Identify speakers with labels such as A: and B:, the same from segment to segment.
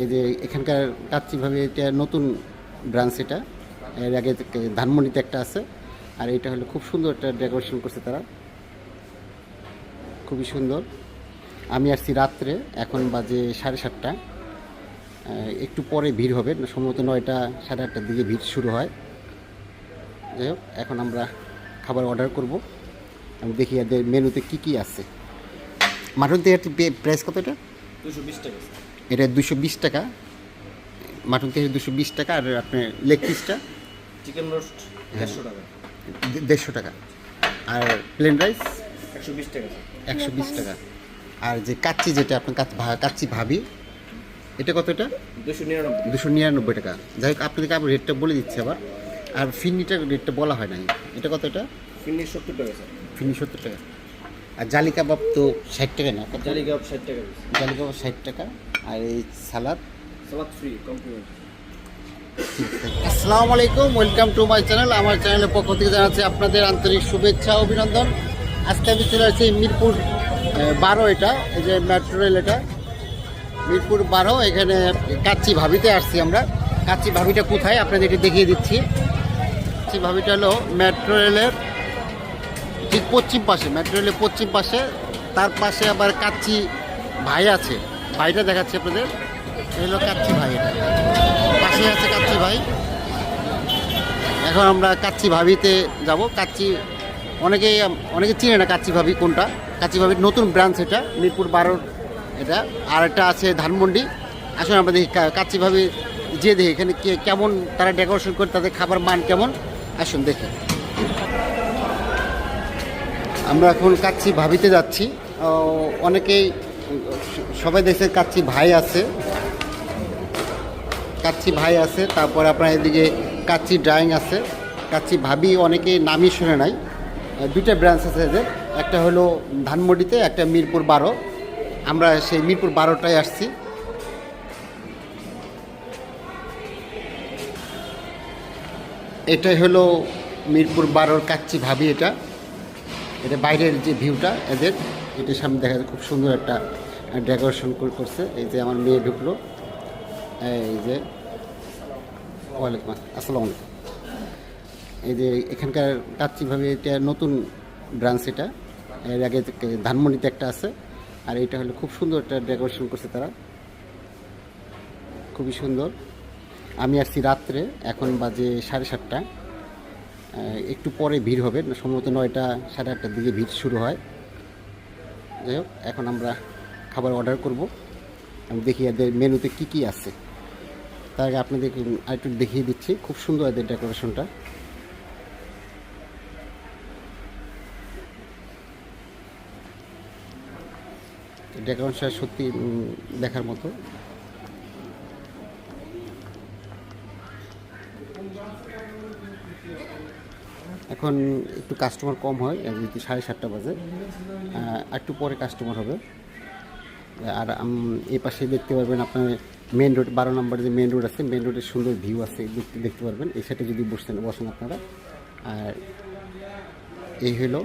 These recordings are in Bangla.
A: এই যে এখানকার কাচ্চিভাবে এটা নতুন ব্রাঞ্চ এটা। এর আগে ধানমন্ডিতে একটা আছে, আর এটা হলো খুব সুন্দর একটা ডেকোরেশন করছে তারা। খুবই সুন্দর। আমি আসছি রাত্রে, এখন বাজে সাড়ে সাতটা। একটু পরে ভিড় হবে, সম্ভবত নয়টা, সাড়ে আটটার দিকে ভিড় শুরু হয়। যাই হোক, এখন আমরা খাবার অর্ডার করব। আমি দেখি এদের মেনুতে কি কি আছে। মাটন তেহারি প্রাইস কত এটা?
B: দুশো বিশ টাকা।
A: এটা দুশো বিশ টাকা। মাটন তেহারি দুশো বিশ টাকা আর আপনার লেগ পিসটা?
B: চিকেন রোস্ট দেড়শো টাকা।
A: দেড়শো টাকা। আর প্লেন রাইস
B: একশো বিশ টাকা।
A: একশো বিশ টাকা। আর যে কাচ্চি যেটা আপনার কাচ্চি ভাবি এটা কতটা
B: দুশো নিরানব্বই।
A: দুশো নিরানব্বই টাকা। যাই হোক আপনাদেরকে আবার রেটটা বলে দিচ্ছি আবার। আর ফিন্নিটার রেটটা বলা হয় নাই। এটা কত এটা?
B: ফিনিশ সত্তর টাকা স্যার।
A: ফিন্নি সত্তর টাকা। আর জালি কাবাব তো ষাট টাকা না?
B: জালি কাপ ষাট টাকা।
A: জালি কাবাব ষাট টাকা। আর এই সালাদ?
B: সালাদ ফ্রি কমপ্লিমেন্ট
A: আসসালামু আলাইকুম ওয়েলকাম টু মাই চ্যানেল আমার চ্যানেলের পক্ষ থেকে জানাচ্ছি আপনাদের আন্তরিক শুভেচ্ছা অভিনন্দন। আজকে আমি চলে আসছি মিরপুর বারো এটা এই যে মেট্রো রেল এটা। মিরপুর বারো এখানে কাচ্চি ভাবিতে আসছি আমরা। কাচ্চি ভাবিটা কোথায়? আপনাদেরকে দেখিয়ে দিচ্ছি। কাচ্চি ভাবিটা হলো মেট্রো রেলের ঠিক পশ্চিম পাশে মেট্রো রেলের পশ্চিম পাশে। তার পাশে আবার কাচ্চি ভাই আছে। ভাইটা দেখাচ্ছি আপনাদের। এই হলো কাচ্চি ভাই এটা। পাশে আছে কাচ্চি ভাই। এখন আমরা কাচ্চি ভাবিতে যাব। কাচ্চি, অনেকেই, অনেকে চিনে না কাচ্চি ভাবি কোনটা। কাচ্চি ভাবির নতুন ব্রাঞ্চ এটা, মিরপুর বারোর এটা। আর একটা আছে ধানমন্ডি। আসুন আমরা দেখি কাচ্চি ভাবি যে দেখি এখানে কে কেমন তারা ডেকোরেশন করে, তাদের খাবার মান কেমন। আসুন দেখি। আমরা এখন কাচ্চি ভাবিতে যাচ্ছি। অনেকেই সবাই দেখছে কাচ্চি ভাই আছে। কাচ্চি ভাই আছে, তারপর আপনার এদিকে কাচ্চি ড্রাইং আছে। কাচ্চি ভাবি অনেকে নামই শুনে নাই। দুইটা ব্রাঞ্চ আছে এদের। একটা হলো ধানমন্ডিতে, একটা মিরপুর বারো। আমরা সেই মিরপুর বারোটায় আসছি। এটাই হলো মিরপুর বারোর কাচ্চি ভাবি এটা। এটা বাইরের যে ভিউটা এদের। এটার সামনে দেখা যায় খুব সুন্দর একটা ডেকোরেশন করছে। এই যে আমার মেয়ে ঢুকলো। এই যে, ওয়ালাইকুম আসসালাম আলাইকুম। এই যে এখানকার কাচ্চিভাবে এটা নতুন ব্রাঞ্চ এটা। এর আগে ধানমন্ডিতে একটা আছে। আর এটা হলো খুব সুন্দর একটা ডেকোরেশন করছে তারা। খুবই সুন্দর। আমি আসছি রাত্রে, এখন বাজে সাড়ে সাতটা। একটু পরে ভিড় হবে। সম্ভবত নয়টা, সাড়ে আটটার দিকে ভিড় শুরু হয়। যাই হোক, এখন আমরা খাবার অর্ডার করব। আমি দেখি এদের মেনুতে কি কি আছে। তার আগে আপনাদের আরেকটু দেখিয়ে দিচ্ছি, খুব সুন্দর এদের ডেকোরেশনটা। ডেকোরেশনটা সত্যি দেখার মতো। এখন একটু কাস্টমার কম হয় সাড়ে সাতটা বাজে। একটু পরে কাস্টমার হবে। আর এই পাশে দেখতে পারবেন আপনার মেন রোড বারো নম্বর যে মেন রোড আছে মেন রোডের সুন্দর ভিউ আছে, দেখতে দেখতে পারবেন। এই সাইডে যদি বসতেন, বসেন আপনারা। আর এই হলো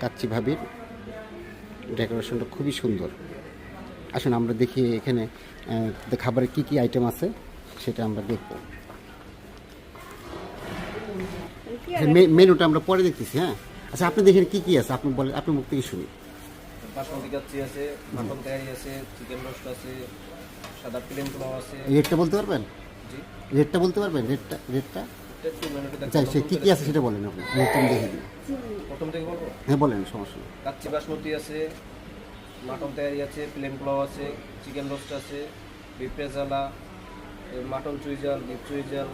A: কাচ্চি ভাবির ডেকোরেশনটা খুবই সুন্দর। আসুন আমরা দেখি এখানে খাবারের কী কী আইটেম আছে, সেটা আমরা দেখব। মেনুটা আমরা পরে দেখতেছি হ্যাঁ। আচ্ছা আপনি দেখেন কী কী আছে আপনি বলেন আপনার মুখ থেকে শুনি।
B: বাসমতি কাচ্চি আছে মাটন আছে চিকেন রোস্ট আছে সাদা প্লেন পোলাও আছে।
A: রেটটা বলতে পারবেন?
B: জি।
A: রেটটা বলতে পারবেন? রেটটা রেটটা সে কী কী আছে সেটা বলেন আপনি রেটটা আমি দেখে দিই
B: প্রথম থেকে বলব?
A: হ্যাঁ বলেন সমস্যা নেই।
B: কাচ্চি বাসমতি আছে মাটন তৈরি আছে প্লেন পোলাও আছে চিকেন রোস্ট আছে মাটন চুইজাল বিফ চুইজাল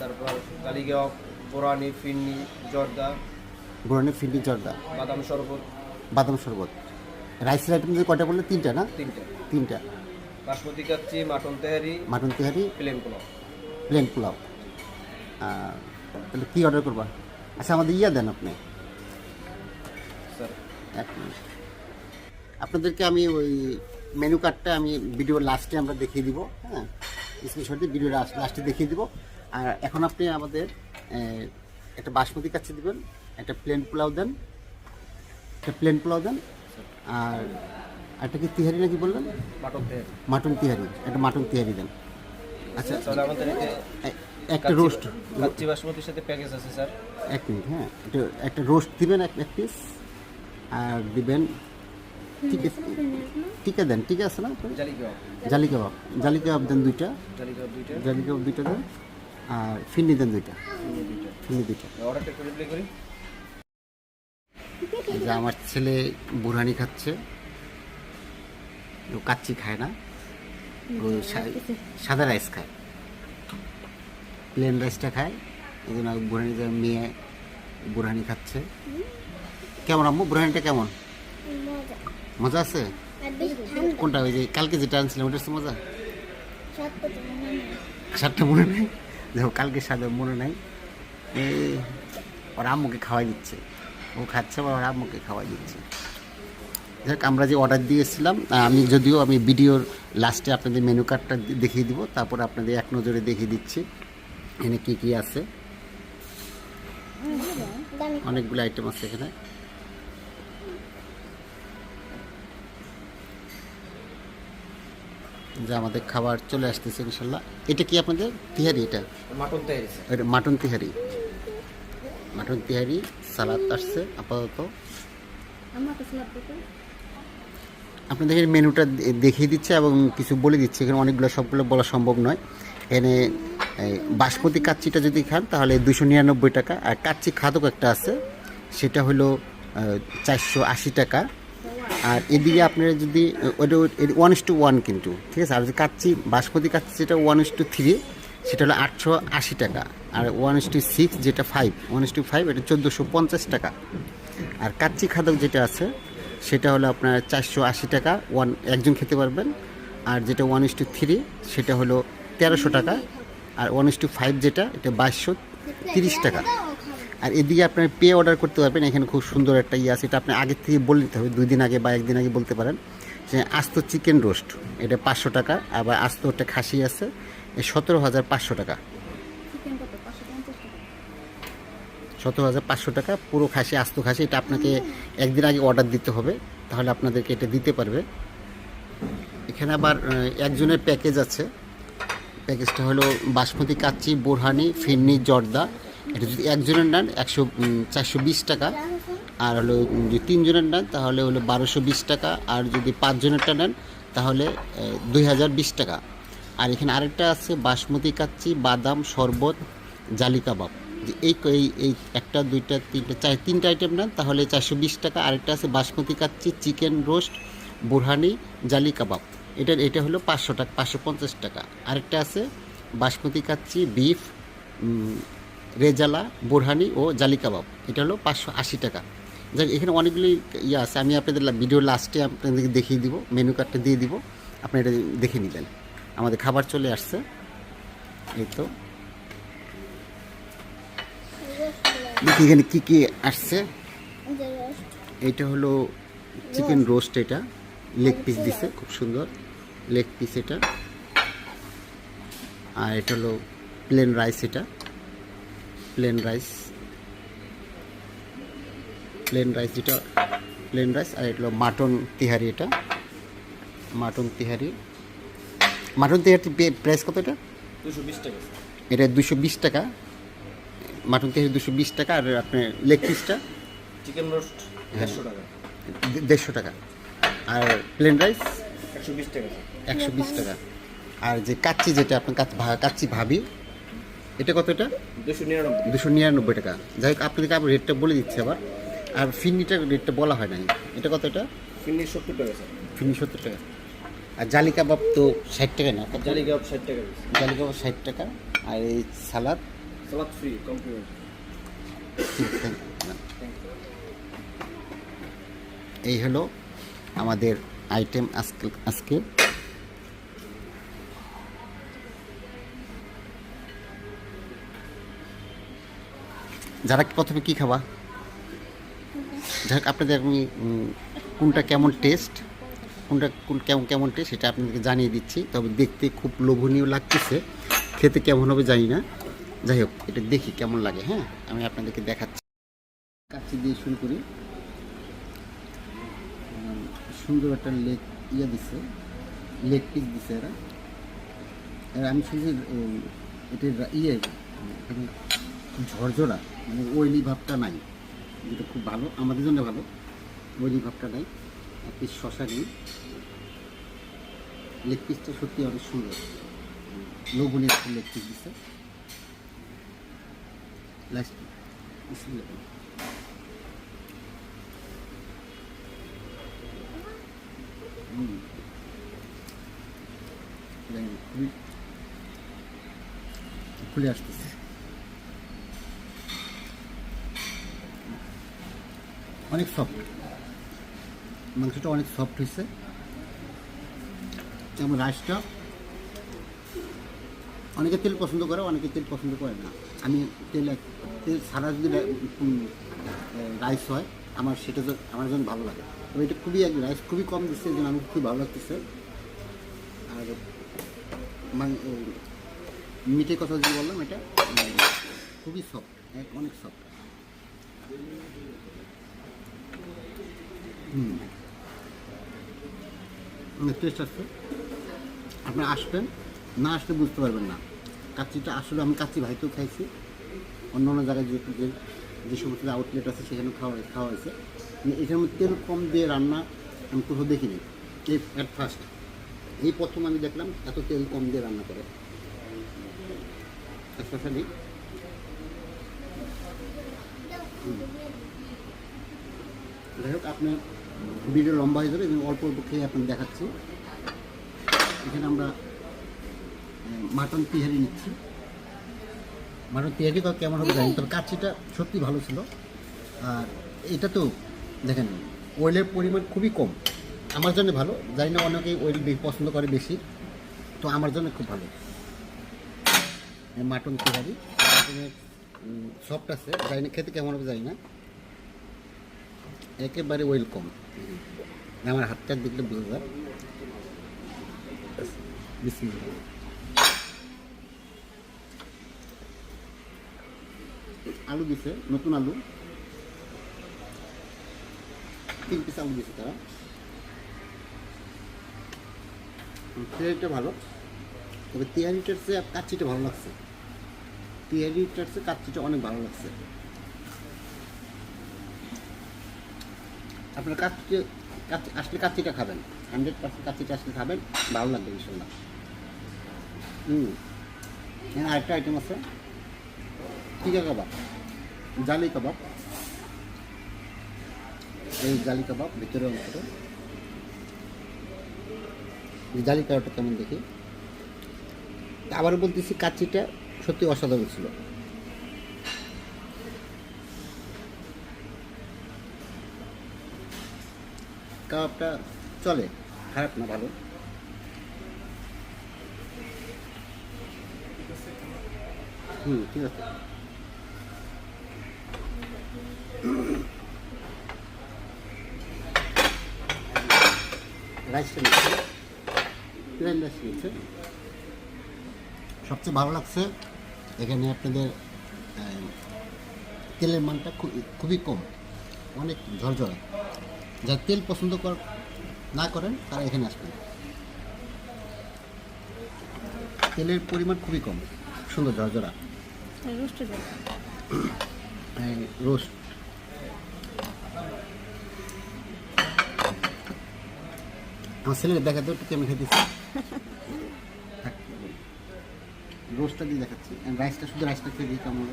B: তারপর কালিগাঁও বোরানি ফিন্নি জর্দা।
A: বোরানি ফিন্ডি জর্দা।
B: বাদাম শরবত।
A: বাদাম শরবত। রাইসের আইটেম যে কয়টা বললেন তিনটা না?
B: তিনটা।
A: তিনটা।
B: Basmati kacchi mutton tehari
A: mutton tehari.
B: Plain pulao.
A: Plain pulao. তাহলে কী অর্ডার করবা? আচ্ছা আমাদের ইয়া দেন আপনি।
B: স্যার।
A: এক মিনিট। আপনাদেরকে আমি ওই মেনু কার্ডটা আমি ভিডিও লাস্টে আমরা দেখিয়ে দিব হ্যাঁ? স্ক্রিনশট ভিডিও লাস্টে দেখিয়ে দিব। আর এখন আপনি আমাদের একটা বাসমতি কাছে দিবেন একটা প্লেন পোলাও দেন একটা প্লেন পোলাও দেন আর একটা কি তিহারি নাকি বললেন?
B: মাটন
A: মাটন তিহারি একটা মাটন তিহারি দেন। আচ্ছা
B: আমাদের
A: একটা রোস্ট
B: কাচ্চি বাসমতির সাথে প্যাকেজ আছে স্যার।
A: এক মিনিট হ্যাঁ এটা একটা রোস্ট দিবেন এক এক পিস আর দিবেন ঠিক আছে টিকা দেন টিকা আছে না?
B: জালি কাবাব।
A: জালি কাবাব জালি কাবাব দেন দুইটা।
B: জালি কাবাব দুইটা।
A: জালি কাবাব দুইটা দেন। আর ফিন্নি দেন দুইটা।
B: চিনি দুইটা।
A: যে আমার ছেলে বুড়ানি খাচ্ছে। কাচ্চি খায় না। সাদা রাইস খায়। প্লেন রাইসটা খায়। এই জন্য বুড়ানি মেয়ে বুড়ানি খাচ্ছে। কেমন আম্মু? বুড়ানিটা কেমন?
C: মজা।
A: আছে? কোনটা? ওই যে কালকে যেটা আনছিলাম ওটার তো মজা? সাতটা মনে নেই? দেখো কালকে সাদা মনে নাই। ওর আম্মুকে খাওয়াই দিচ্ছে। ও খাচ্ছে বা ওর আম্মুকে খাওয়াই দিচ্ছে। যাক আমরা যে অর্ডার দিয়েছিলাম আমি যদিও আমি ভিডিওর লাস্টে আপনাদের মেনু কার্ডটা দেখিয়ে দিব তারপর আপনাদের এক নজরে দেখিয়ে দিচ্ছি। এখানে কী কী আছে? অনেকগুলো আইটেম আছে এখানে। যে আমাদের খাবার চলে আসতেছে ইনশাল্লাহ। এটা কি আপনাদের তিহারি এটা?
B: মাটন তেহারি
A: এটা মাটন তিহারি। মাটন তিহারি সালাদ আসছে আপাতত। আপনাদের মেনুটা দেখিয়ে দিচ্ছে এবং কিছু বলে দিচ্ছে। এখানে অনেকগুলো সবগুলো বলা সম্ভব নয়। এখানে বাসমতি কাচ্চিটা যদি খান তাহলে দুশো নিরানব্বই টাকা। আর কাচ্চি খাদক একটা আছে সেটা হলো চারশো আশি টাকা। আর এদিকে আপনারা যদি, ওটা ওয়ান ইস টু ওয়ান কিন্তু, ঠিক আছে? আর যদি কাচ্চি বাসমতি কাচ্চি যেটা ওয়ান ইস টু থ্রি সেটা হলো আটশো আশি টাকা। আর ওয়ান ইস টু সিক্স যেটা five one is to five এটা চোদ্দোশো পঞ্চাশ টাকা। আর কাচ্চি খাদক যেটা আছে, সেটা হলো আপনার চারশো আশি টাকা ওয়ান একজন খেতে পারবেন। আর যেটা ওয়ান ইস টু থ্রি সেটা হলো তেরোশো টাকা। আর ওয়ান ইস টু ফাইভ যেটা, এটা বাইশশো তিরিশ টাকা। আর এদিকে আপনার পে অর্ডার করতে পারবেন। এখানে খুব সুন্দর একটা ইয়ে আছে এটা আপনি আগের থেকে বলে নিতে হবে দুই দিন আগে বা একদিন আগে বলতে পারেন। যে আস্ত চিকেন রোস্ট এটা পাঁচশো টাকা আবার আস্ত একটা খাসি আছে সতেরো হাজার পাঁচশো টাকা। সতেরো হাজার পাঁচশো টাকা পুরো খাসি আস্ত খাসি এটা আপনাকে একদিন আগে অর্ডার দিতে হবে তাহলে আপনাদেরকে এটা দিতে পারবে। এখানে আবার একজনের প্যাকেজ আছে। প্যাকেজটা হলো বাসমতি কাচ্চি বোরহানি ফিরনি জর্দা। এটা যদি একজনের নেন একশো চারশো বিশ টাকা। আর হলো যদি তিনজনের নেন তাহলে হলো বারোশো বিশ টাকা। আর যদি পাঁচজনেরটা নেন তাহলে দুই হাজার বিশ টাকা। আর এখানে আরেকটা আছে, বাসমতি কাচ্চি, বাদাম, শরবত, জালি কাবাব। এই এই একটা, দুইটা, তিনটা, চার, তিনটা আইটেম নেন তাহলে চারশো বিশ টাকা। আরেকটা আছে, বাসমতি কাচ্চি, চিকেন রোস্ট, বুরহানি, জালি কাবাব। এটা এটা হলো পাঁচশো টাকা, পাঁচশো পঞ্চাশ টাকা। আরেকটা আছে, বাসমতি কাচ্চি, বিফ রেজালা, বোরহানি ও জালি কাবাব এটা হলো পাঁচশো আশি টাকা। যাক, এখানে অনেকগুলি ইয়ে আছে। আমি আপনাদের ভিডিও লাস্টে আপনাদেরকে দেখিয়ে দিব মেনু কার্ডটা দিয়ে দিব। আপনি এটা দেখে নিলেন। আমাদের খাবার চলে আসছে। এই তো। দেখি এখানে কী কী আসছে। এটা হলো চিকেন রোস্ট এটা। লেগ পিস দিছে, খুব সুন্দর। লেগ পিস এটা। আর এটা হলো প্লেন রাইস এটা। প্লেন রাইস প্লেন রাইস যেটা প্লেন রাইস আর এটা মাটন তিহারি এটা। Mutton tehari. Mutton tehari price কত এটা?
B: দুশো বিশ টাকা।
A: এটা দুশো বিশ টাকা। মাটন তিহারি দুশো বিশ টাকা আর আপনার লেগ পিসটা
B: চিকেন রোস্ট দেড়শো টাকা।
A: দেড়শো টাকা। আর প্লেন রাইস
B: একশো বিশ টাকা।
A: একশো বিশ টাকা। আর যে কাচ্চি যেটা আপনার কাচ্চি ভাবি। এটা কত এটা?
B: দুশো নিরানব্বই।
A: দুশো নিরানব্বই টাকা। যাই হোক আপনাদেরকে আবার রেটটা বলে দিচ্ছি আবার। আর ফিন্নিটার রেটটা বলা হয় নাই। এটা কত এটা?
B: ফিন্নি সত্তর টাকা স্যার।
A: ফিন্নি সত্তর টাকা। আর জালি কাবাব তো ষাট টাকা না?
B: জালি কাবাব ষাট টাকা।
A: জালি কাবাব ষাট টাকা। আর এই সালাদ?
B: সালাদ ফ্রি কমপ্লিমেন্ট
A: এই হলো আমাদের আইটেম আজকে আজকে। যারা প্রথমে কি খাবা? যাক, আপনাদের আমি কোনটা কেমন টেস্ট কোনটা কোন কেমন কেমন টেস্ট সেটা আপনাদেরকে জানিয়ে দিচ্ছি। তবে দেখতে খুব লোভনীয় লাগতেছে। খেতে কেমন হবে জানি না। যাই হোক, এটা দেখি কেমন লাগে হ্যাঁ? আমি আপনাদেরকে দেখাচ্ছি। কাছে দিয়ে শুরু করি। সুন্দর একটা লেক ইয়ে দিছে। লেক পিস দিছে এরা। আমি শুনছি এটার ইয়ে ঝরঝরা মানে ওইলি ভাবটা নাই। যেটা খুব ভালো, আমাদের জন্য ভালো, ওইলি ভাবটা নাই। এক পিস শশা নিই লেগ পিসটা সত্যি অনেক সুন্দর। লবণে একটা লেগ পিস দিচ্ছে খুলে আসতেছে। অনেক সফট মাংসটা অনেক সফট হয়েছে এবং রাইসটা অনেকে তেল পছন্দ করে, অনেকে তেল পছন্দ করে না। আমি তেল তেল ছাড়া যদি রাইস হয়, আমার সেটা আমার জন্য ভালো লাগে। তবে এটা খুবই এক রাইস খুবই কম দিচ্ছে জন্য আমার খুবই ভালো লাগতেছে। আর মিটের কথা যদি বললাম, এটা খুবই সফট অনেক সফট টেস্ট আসছে। আপনি আসবেন, না আসলে বুঝতে পারবেন না। কাচ্চিটা আসলে আমি কাচ্চি ভাইতেও খাইছি। অন্য অন্য জায়গায় যে যে সমস্ত আউটলেট আছে সেখানে খাওয়া খাওয়া হয়েছে। কিন্তু এখানে আমি তেল কম দিয়ে রান্না আমি কোথাও দেখিনি। অ্যাট ফার্স্ট এই প্রথম আমি দেখলাম এত তেল কম দিয়ে রান্না করে। স্পেশালি যাই হোক আপনার ভিডিও লম্বা হয়ে যাবে অল্প অল্প খেয়ে আপনার দেখাচ্ছি। এখানে আমরা মাটন তিহারি নিচ্ছি। মাটন তিহারি কেমন হবে জানি তবে কাচ্চিটা সত্যি ভালো ছিল। আর এটা তো, দেখেন অয়েলের পরিমাণ খুবই কম। আমার জন্য ভালো, জানি না অনেকেই অয়েল বে- পছন্দ করে বেশি, তো আমার জন্য খুব ভালো। মাটন তিহারি সফট আছে, জানি না খেতে কেমন হবে জানি না। একেবারে ওয়েলকম আমার হাতটা দেখলে বোঝা আলু দিছে নতুন আলু তিন পিস আলু দিছে তারা তেহারিটা ভালো। তবে তেহারিটার চেয়ে কাচ্চিটা ভালো লাগছে। তেহারিটার চেয়ে কাচ্চিটা অনেক ভালো লাগছে। আপনার কাচ্চি কাচ্চি, আসলে কাচ্চিটা খাবেন। হান্ড্রেড পার্সেন্ট কাচ্চিটা আসলে খাবেন, ভালো লাগবে ইনশাল্লাহ। হুম। আরেকটা আইটেম আছে। টিকা কাবাব? জালি কাবাব। এই জালি কাবাব ভিতরে অংশটা জালি কাবাবটা কেমন দেখি? আবার বলতেছি, কাচ্চিটা সত্যি অসাধারণ ছিল। কাবাবটা চলে, খারাপ না, ভালো। হুম, ঠিক আছে। রাইস সবচেয়ে ভালো লাগছে, এখানে আপনাদের তেলের মানটা খুব- খুবই কম, অনেক ঝরঝরা। যারা তেল পছন্দ কর না করেন তারা এখানে আসবেন তেলের পরিমাণ খুবই কম। সুন্দর ঝরঝরা
C: রোস্টেড
A: রোস্ট আমার ছেলের দেখা তো একটু আমি খেতেছি রোস্টটা দিয়ে দেখাচ্ছি। রাইসটা শুধু রাইসটা খেয়ে দিই কেমন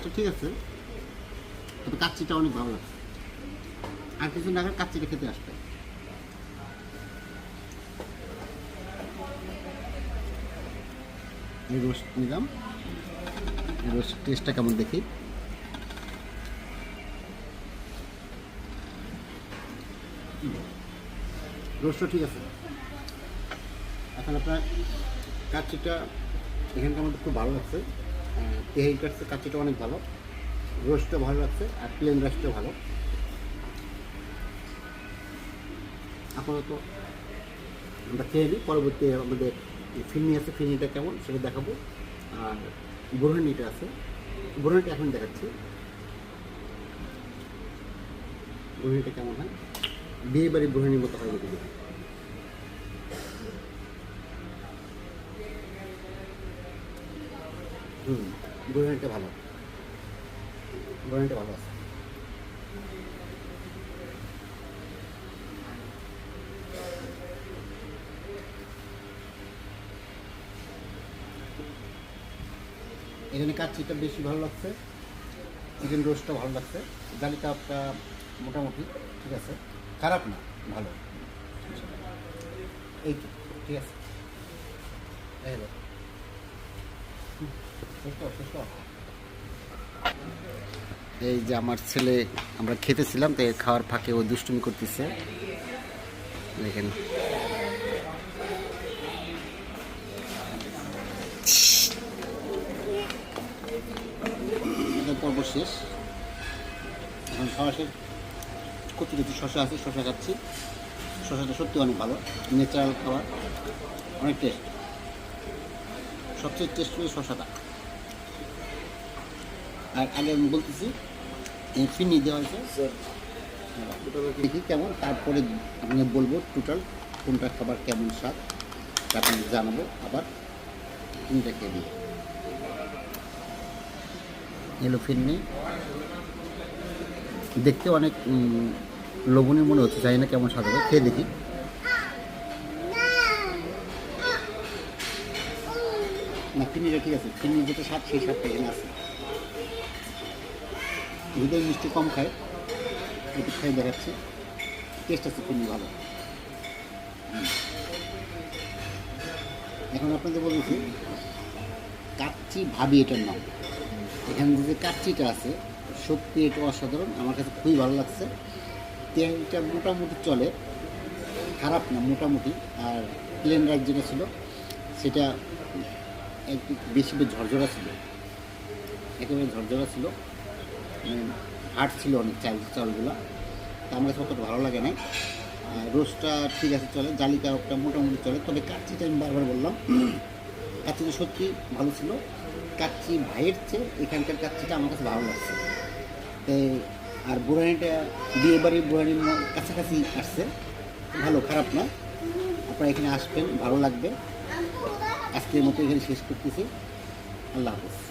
A: রাইসটা ঠিক আছে তবে কাচ্চিটা অনেক ভালো লাগছে। আর কিছু না কাচ্চিটা খেতে আসবে। এই রোস্ট নিলাম। রোস্ট টেস্টটা কেমন দেখি? রোস্টটা ঠিক আছে। এখন আপনার কাচ্চিটা এখানকার মধ্যে খুব ভালো লাগছে। তেহারি কাচ্চিটা অনেক ভালো। রোস্টটা ভালো লাগছে, আর প্লেন রাইসটা ভালো। আপাতত আমরা খেয়ে নিই, পরবর্তী আমাদের ফিরনি আছে, ফিরনিটা কেমন সেটা দেখাবো। আর গৃহিণীটা আছে বুড়ানিটা এখন দেখাচ্ছি। বুড়ানিটা কেমন হয়? বিয়ে বাড়ি মতো হয় হুম ভালো। বুড়ানিটা ভালো আছে। এখানে কাচ্চিটা বেশি ভালো লাগছে। চিকেন রোস্টটা ভালো লাগছে। ডালি কাপটা মোটামুটি, ঠিক আছে। খারাপ না, ভালো। এই ঠিক আছে। এই যে আমার ছেলে, আমরা খেতেছিলাম তাই খাওয়ার ফাঁকে ও দুষ্টুমি করতেছে। দেখেন। পর্ব শেষ। এখন খাওয়া শেষ। কচি কচি শশা আছে শশা খাচ্ছি। শশাটা সত্যি অনেক ভালো ন্যাচারাল খাবার, অনেক টেস্ট সবচেয়ে টেস্ট হচ্ছে শশাটা আর আগে আমি বলতেছি ফিনি দেওয়া হয়েছে দেখি কেমন তারপরে আপনাকে বলব টোটাল কোনটা খাবার কেমন স্বাদ তা আপনাকে জানাব আবার কোনটা খেয়ে দিই এলো ফিরনি দেখতে অনেক লোভনীয় মনে হচ্ছে জানি না কেমন স্বাদ হবে খেয়ে দেখি। না ফিরনিটা ঠিক আছে ফিরনি যেটা স্বাদ সেই স্বাদটা এখানে আছে। হৃদয় মিষ্টি কম খায়, একটু খাই দেখাচ্ছি। টেস্ট আছে খুবই ভালো। এখন আপনাদের বলতেছি কাচ্চি ভাবি এটার নাম। এখানে যে কাচ্চিটা আছে, সত্যি এটা অসাধারণ, আমার কাছে খুবই ভালো লাগছে। তেলটা মোটামুটি চলে, খারাপ না, মোটামুটি, আর প্লেন রাইস যেটা ছিল, সেটা একটু বেশি বেশ ঝরঝরা ছিল। একেবারে ঝরঝরা ছিল। হার্ড ছিল অনেক চাল, চালগুলো। তা আমার কাছে অতটা ভালো লাগে নাই। রোস্টটা ঠিক আছে চলে, জালি কাবাবটা মোটামুটি চলে। তবে কাচ্চিটা আমি বারবার বললাম, কাচ্চিটা সত্যি ভালো ছিল। কাচ্চি ভাইয়ের চেয়ে এখানকার কাচ্চিটা আমার কাছে ভালো লাগছে। তাই আর বুড়ানিটা বিয়ে বাড়ির বুড়ানির কাছাকাছি আসছে। ভালো, খারাপ না। আপনারা এখানে আসবেন, ভালো লাগবে। আজকের মতো এখানে শেষ করতেছি। আল্লাহ হাফিজ।